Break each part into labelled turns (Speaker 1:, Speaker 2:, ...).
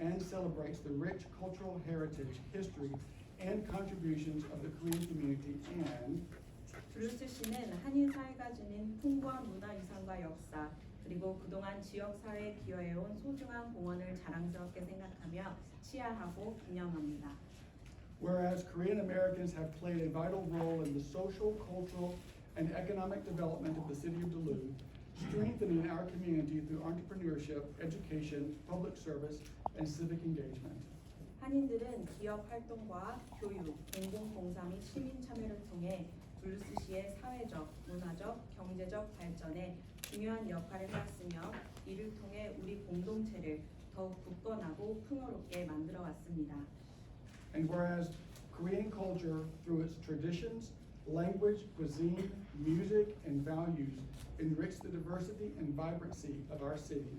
Speaker 1: and celebrates the rich cultural heritage, history, and contributions of the Korean community and
Speaker 2: 블루스 씨는 한인 사회가 지닌 풍부한 문화유산과 역사 그리고 그동안 지역 사회에 기여해온 소중한 공헌을 자랑스럽게 생각하며 치하하고 기념합니다.
Speaker 1: Whereas Korean Americans have played a vital role in the social, cultural, and economic development of the city of Duluth, strengthening our community through entrepreneurship, education, public service, and civic engagement.
Speaker 2: 한인들은 기업 활동과 교육, 공공봉사 및 시민 참여를 통해 블루스시의 사회적, 문화적, 경제적 발전에 중요한 역할을 해왔으며 이를 통해 우리 공동체를 더욱 굳건하고 풍요롭게 만들어 왔습니다.
Speaker 1: And whereas Korean culture, through its traditions, language, cuisine, music, and values, enrich the diversity and vibrancy of our city.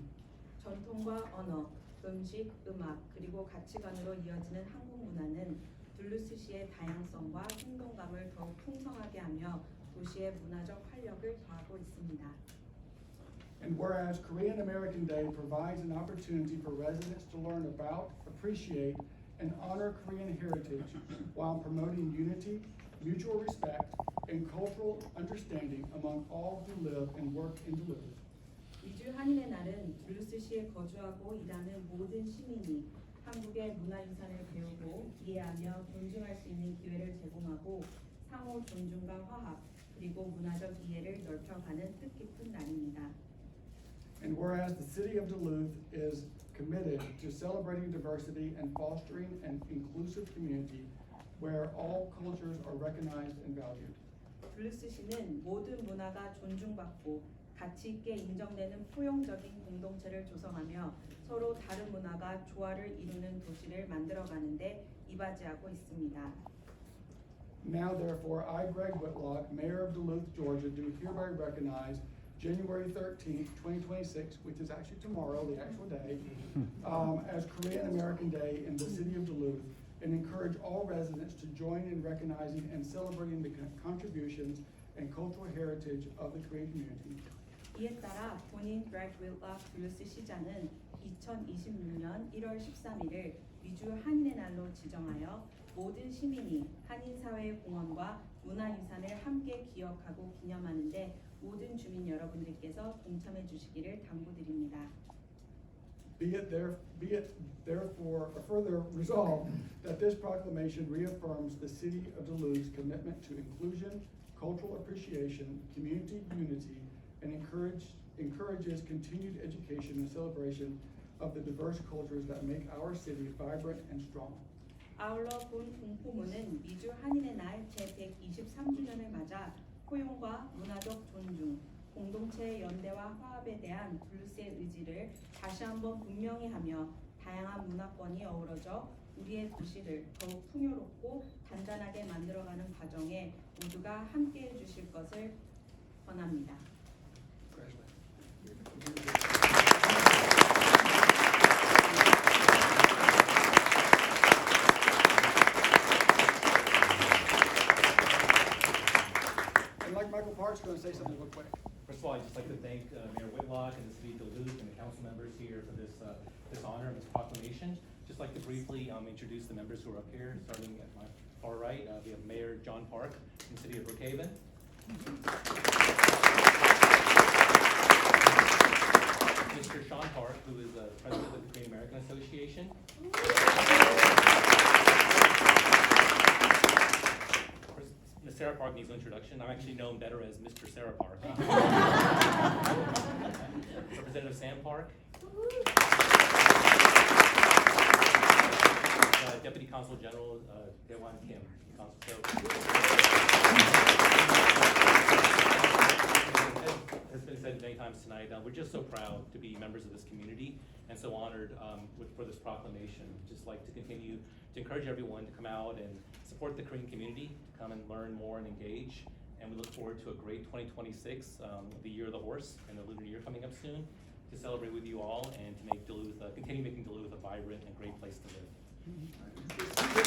Speaker 2: 전통과 언어, 음식, 음악, 그리고 가치관으로 이어지는 한국 문화는 블루스시의 다양성과 생동감을 더욱 풍성하게 하며 도시의 문화적 활력을 더하고 있습니다.
Speaker 1: And whereas Korean American Day provides an opportunity for residents to learn about, appreciate, and honor Korean heritage while promoting unity, mutual respect, and cultural understanding among all who live and work in Duluth.
Speaker 2: 미주 한인의 날은 블루스시에 거주하고 일하는 모든 시민이 한국의 문화유산을 배우고 이해하며 존중할 수 있는 기회를 제공하고 상호 존중과 화합 그리고 문화적 이해를 넓혀가는 뜻깊은 날입니다.
Speaker 1: And whereas the city of Duluth is committed to celebrating diversity and fostering an inclusive community where all cultures are recognized and valued.
Speaker 2: 블루스시는 모든 문화가 존중받고 가치 있게 인정되는 포용적인 공동체를 조성하며 서로 다른 문화가 조화를 이루는 도시를 만들어가는데 이바지하고 있습니다.
Speaker 1: Now therefore, I, Greg Whitlock, Mayor of Duluth, Georgia, do hereby recognize January thirteenth, twenty twenty-six, which is actually tomorrow, the actual day, um, as Korean American Day in the city of Duluth, encourage all residents to join in recognizing and celebrating the con- contributions and cultural heritage of the Korean community.
Speaker 2: 이에 따라 본인 그렉 윌락 블루스 시장은 2026년 1월 13일을 미주 한인의 날로 지정하여 모든 시민이 한인 사회의 공헌과 문화 유산을 함께 기억하고 기념하는데 모든 주민 여러분들께서 동참해 주시기를 당부드립니다.
Speaker 1: Be it there, be it therefore further resolved that this proclamation reaffirms the city of Duluth's commitment to inclusion, cultural appreciation, community unity, and encourage, encourages continued education and celebration of the diverse cultures that make our city vibrant and strong.
Speaker 2: 아울러 본 공포문은 미주 한인의 날 제123주년을 맞아 포용과 문화적 존중, 공동체의 연대와 화합에 대한 블루스의 의지를 다시 한번 분명히 하며 다양한 문화권이 어우러져 우리의 도시를 더욱 풍요롭고 단단하게 만들어가는 과정에 모두가 함께해 주실 것을 권합니다.
Speaker 1: And like Michael Park's gonna say something real quick.
Speaker 3: I'd just like to thank uh, Mayor Whitlock and the city of Duluth and the council members here for this, uh, this honor and this proclamation. Just like to briefly um, introduce the members who are up here, starting at my far right. uh, We have Mayor John Park from the city of Brookhaven. Mr. Sean Park, who is the president of the Korean American Association. Ms. Sarah Park needs introduction. I'm actually known better as Mr. Sarah Park. Representative Sam Park. Uh, Deputy Consul General uh, Daewon Kim. Consul- so- times tonight, uh, we're just so proud to be members of this community and so honored um, with, for this proclamation. Just like to continue to encourage everyone to come out and support the Korean community, to come and learn more and engage. And we look forward to a great 2026, um, the year of the horse and the lunar year coming up soon, to celebrate with you all and to make Duluth, uh, continue making Duluth a vibrant and great place to live.